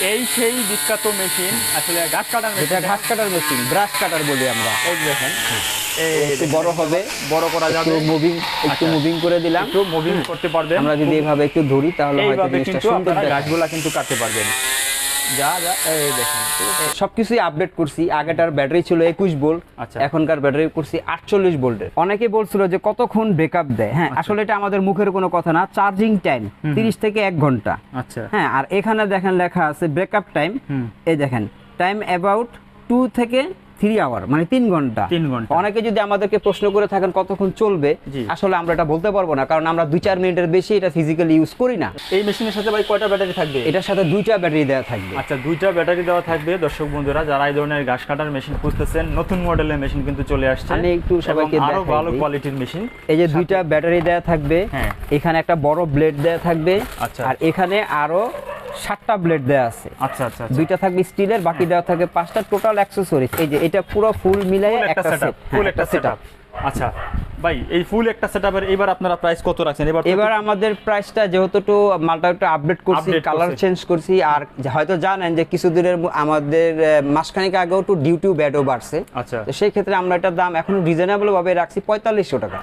এই সেই বিখ্যাত মেশিন আসলে ঘাস কাটার মেশিন। এটা ঘাস কাটার মেশিন ব্রাশ কাটার বলি আমরা। এই দেখেন এই একটু বড় হবে বড় করা যাবে। একটু মুভিং একটু। মুভিং করে দিলাম। একটু মুভিং করতে পারবেন। আমরা যদি এভাবে একটু ধরি তাহলে হয়তো জিনিসটা কিন্তু সুন্দর। গাছগুলা কিন্তু কাটতে পারবেন। যা যা এই দেখেন। সবকিছুই আপডেট করছি। আগেটার ব্যাটারি ছিল একুশ ভোল্ট আচ্ছা। এখনকার ব্যাটারি করছি আটচল্লিশ বোল্টের অনেকে বলছিল যে কতক্ষণ ব্রেকআপ দেয়? হ্যাঁ আচ্ছা। আসলে এটা আমাদের মুখের কোনো কথা না চার্জিং টাইম তিরিশ থেকে এক ঘণ্টা। আচ্ছা। হ্যাঁ আর এখানে দেখেন লেখা আছে ব্রেকআপ টাইম এই দেখেন টাইম অ্যাবাউট টু থেকে থ্রি আওয়ার মানে তিন ঘণ্টা। তিন ঘণ্টা। অনেকে যদি আমাদেরকে প্রশ্ন করে থাকেন কতক্ষণ চলবে আসলে আমরা এটা বলতে পারব না কারণ আমরা দুই চার মিনিটের বেশি এটা ফিজিক্যালি ইউজ করি না। এই মেশিনের সাথে ভাই কয়টা ব্যাটারি থাকবে? এটার সাথে দুইটা ব্যাটারি দেওয়া থাকবে। আচ্ছা দুইটা ব্যাটারি দেওয়া থাকবে দর্শক বন্ধুরা যারা এই ধরনের ঘাস কাটার মেশিন খুঁজতেছেন নতুন মডেলের মেশিন কিন্তু চলে আসছে। আমি একটু সবাইকে আরও ভালো কোয়ালিটির মেশিন এই যে দুইটা ব্যাটারি দেওয়া থাকবে হ্যাঁ। এখানে একটা বড় ব্লেড দেওয়া থাকবে আচ্ছা। আর এখানে আরও সাতটা ব্লেড দেওয়া আছে। আচ্ছা আচ্ছা আচ্ছা। দুইটা থাকবে স্টিলের বাকি দেওয়া থাকবে পাঁচটা টোটাল অ্যাক্সেসরিজ এই যে এটা পুরো ফুল মিলাই একটা সেটআপ সেট ফুল একটা সেটআপ আচ্ছা ভাই এই ফুল একটা সেটআপের এবার আপনারা প্রাইস কত রাখছেন? এবার এবার আমাদের প্রাইসটা যেহেতু একটু মালটা একটু আপডেট করছি কালার চেঞ্জ করছি আর হয়তো জানেন যে কিছুদিনের ম- আমাদের মাসখানেক আগেও একটু ডিউটিও ব্যাডও বাড়ছে। আচ্ছা। তো সেই ক্ষেত্রে আমরা এটার দাম এখন রিজনেবল ভাবে রাখছি পঁয়তাল্লিশশো টাকা।